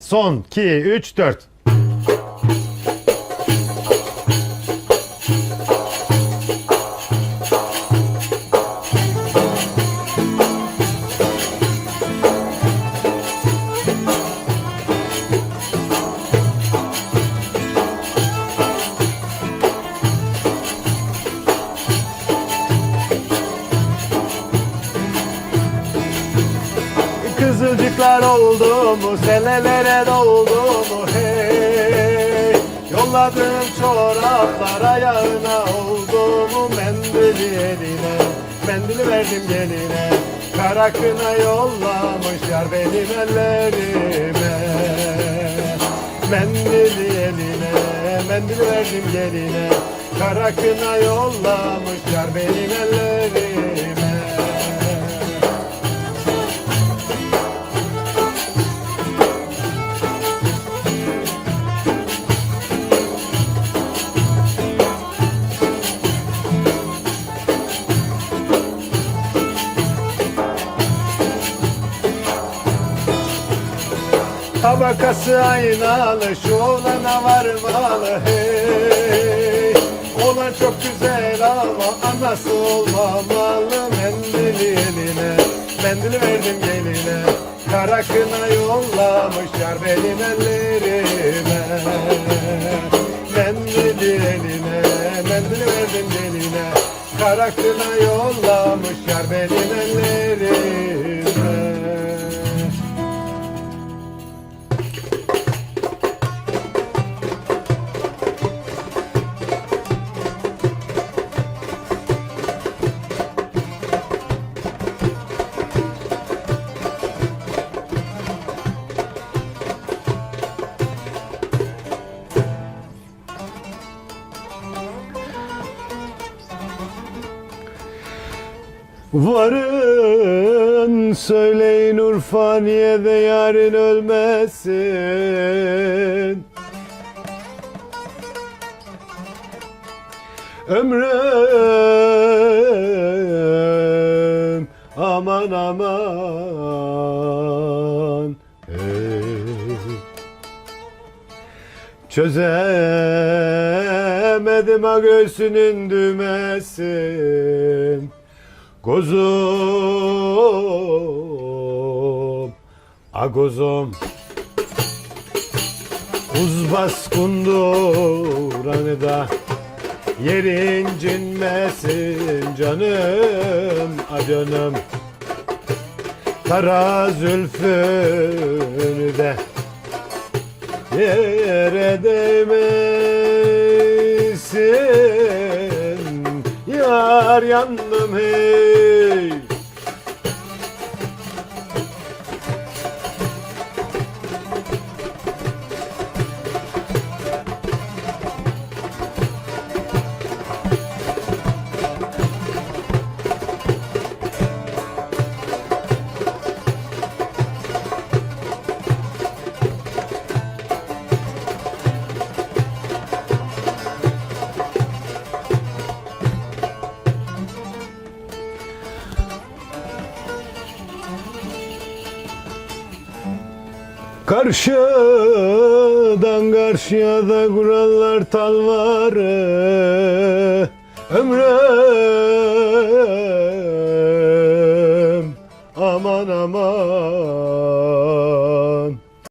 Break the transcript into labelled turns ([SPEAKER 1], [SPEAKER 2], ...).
[SPEAKER 1] Son 2, 3, 4. Kızılcıklar oldu mu, senelere doldu mu? Hey Yolladığım çoraplar ayağına oldu mu? Mendili eline, mendili verdim geline. Kara kına yollamış yar benim ellerime. Mendili eline, mendili verdim geline. Kara kına yollamış yar benim Tabakası aynalı şu olana varmalı. Hey Olan çok güzel ama anası olmamalı Mendili eline, mendili verdim geline Kara kına yollamış yar benim ellerime. Mendili eline, mendili verdim geline Kara kına yollamış yar benim ellerime Varın söyleyin Urfaniye'de yarın ölmesin Ömrüm aman aman. Çözemedim ha göğsünün düğmesin Kuzum Agozum Uzbas kunduranı da. Yerin cinmesin canım a canım. Kara zülfünü de Yere değmesin Yar yandım hey Karşıdan karşıya da kurallar talvarı. Ömrüm